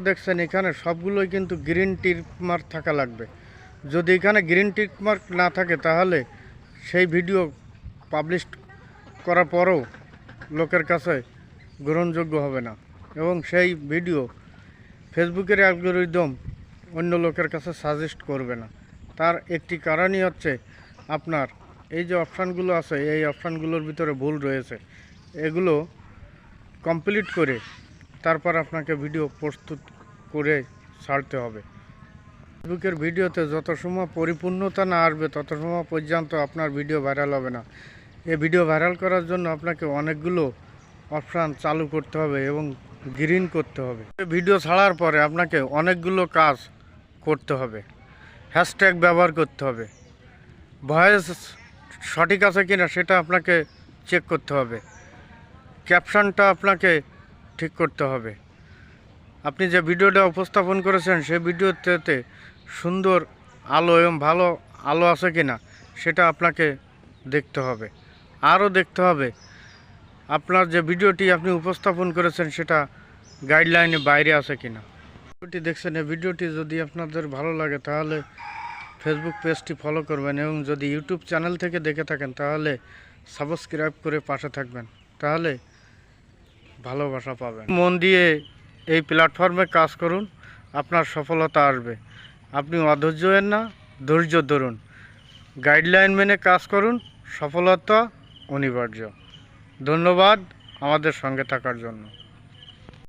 দেখছেন, এখানে সবগুলোই কিন্তু গ্রিন টিক মার্ক থাকা লাগবে। যদি এখানে গ্রিন টিক মার্ক না থাকে, তাহলে সেই ভিডিও পাবলিশ করার পরেও লোকের কাছে গ্রহণযোগ্য হবে না। এবং সেই ভিডিও ফেসবুকের অ্যালগোরিদম অন্য লোকের কাছে সাজেস্ট করবে না। তার একটি কারণই হচ্ছে আপনার, এই যে অপশানগুলো আছে, এই অপশানগুলোর ভিতরে ভুল রয়েছে। এগুলো কমপ্লিট করে তারপর আপনাকে ভিডিও প্রস্তুত করে ছাড়তে হবে। ফেসবুকের ভিডিওতে যত সময় পরিপূর্ণতা না আসবে, তত সময় পর্যন্ত আপনার ভিডিও ভাইরাল হবে না। এই ভিডিও ভাইরাল করার জন্য আপনাকে অনেকগুলো অপশান চালু করতে হবে এবং গ্রিন করতে হবে। ভিডিও ছাড়ার পরে আপনাকে অনেকগুলো কাজ করতে হবে। হ্যাশট্যাগ ব্যবহার করতে হবে। ভয়েস সঠিক আছে কিনা সেটা আপনাকে চেক করতে হবে। ক্যাপশনটা আপনাকে ঠিক করতে হবে। আপনি যে ভিডিওটা উপস্থাপন করেছেন, সেই ভিডিওতে সুন্দর আলো এবং ভালো আলো আছে কি না সেটা আপনাকে দেখতে হবে। আরও দেখতে হবে, আপনার যে ভিডিওটি আপনি উপস্থাপন করেছেন, সেটা গাইডলাইনে বাইরে আছে কি না ভিডিওটি দেখছেন, এই ভিডিওটি যদি আপনাদের ভালো লাগে, তাহলে ফেসবুক পেজটি ফলো করবেন এবং যদি ইউটিউব চ্যানেল থেকে দেখে থাকেন, তাহলে সাবস্ক্রাইব করে পাশে থাকবেন। তাহলে ভালোবাসা পাবেন। মন দিয়ে এই প্ল্যাটফর্মে কাজ করুন, আপনার সফলতা আসবে। আপনি অধৈর্য না, ধৈর্য ধরুন। গাইডলাইন মেনে কাজ করুন, সফলতা অনিবার্য। ধন্যবাদ আমাদের সঙ্গে থাকার জন্য।